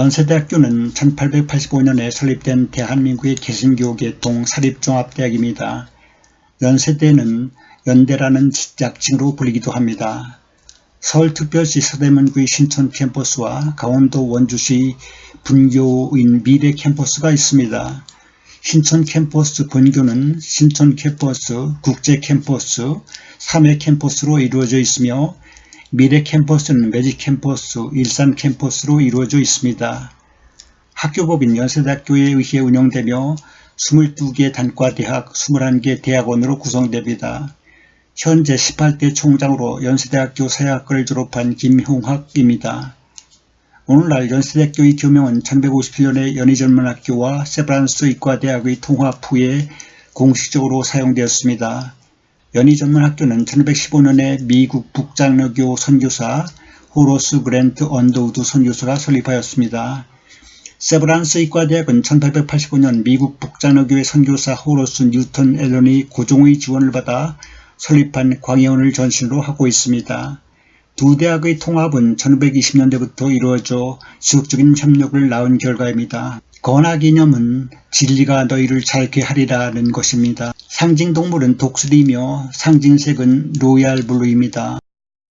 연세대학교는 1885년에 설립된 대한민국의 개신교계통 사립종합대학입니다. 연세대는 연대라는 약칭으로 불리기도 합니다. 서울특별시 서대문구의 신촌 캠퍼스와 강원도 원주시 분교인 미래 캠퍼스가 있습니다. 신촌 캠퍼스 본교는 신촌 캠퍼스, 국제 캠퍼스, 3회 캠퍼스로 이루어져 있으며 미래 캠퍼스는 매직 캠퍼스, 일산 캠퍼스로 이루어져 있습니다. 학교법인 연세대학교에 의해 운영되며 22개 단과대학, 21개 대학원으로 구성됩니다. 현재 18대 총장으로 연세대학교 사회학과를 졸업한 김홍학입니다. 오늘날 연세대학교의 교명은 1157년에 연희전문학교와 세브란스 의과대학의 통합 후에 공식적으로 사용되었습니다. 연희전문학교는 1515년에 미국 북장로교 선교사 호로스 그랜트 언더우드 선교사가 설립하였습니다. 세브란스 의과대학은 1885년 미국 북장로교회 선교사 호로스 뉴턴 앨런이 고종의 지원을 받아 설립한 광해원을 전신으로 하고 있습니다. 두 대학의 통합은 1520년대부터 이루어져 지속적인 협력을 낳은 결과입니다. 건화기념은 진리가 너희를 잘게 하리라는 것입니다. 상징동물은 독수리이며 상징색은 로얄 블루입니다.